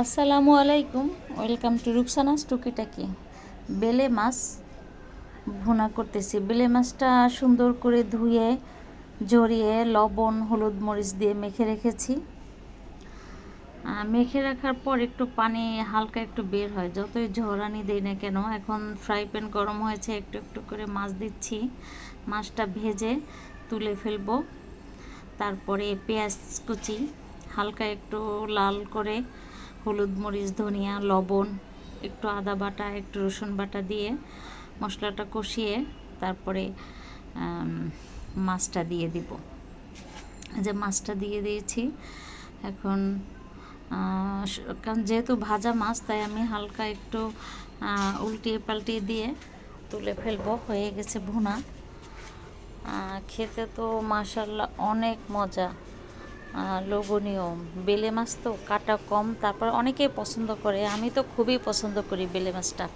আসসালামু আলাইকুম, welcome to রুকসানাস টুকিটাকি। বেলে মাছ ভুনা করতেছি। বেলে মাছটা সুন্দর করে ধুয়ে, জড়িয়ে, লবণ, হলুদ মরিচ দিয়ে মেখে রেখেছি। মেখে রাখার পর একটু পানি হালকা একটু বের হয়। যতই ঝরানি দেই না কেন, এখন ফ্রাই প্যান গরম হয়েছে, একটু একটু করে মাছ দিচ্ছি। মাছটা ভেজে তুলে ফেলব। তারপরে পেঁয়াজ কুচি হালকা একটু লাল করে হলুদ মরিচ, ধনিয়া, লবণ, একটু আদা বাটা, একটু রসুন বাটা দিয়ে মশলাটা কষিয়ে তারপরে মাছটা দিয়ে দিব। যে মাছটা দিয়ে দিয়েছি, এখন কারণ যেহেতু ভাজা মাছ, তাই আমি হালকা একটু উল্টিয়ে পাল্টিয়ে দিয়ে তুলে ফেলব, হয়ে গেছে ভুনা। খেতে তো মাশাল্লাহ অনেক মজা। লোভনীয়। বেলে মাছ তো কাটা কম, তারপর অনেকেই পছন্দ করে। আমি তো খুবই পছন্দ করি বেলে মাছটা।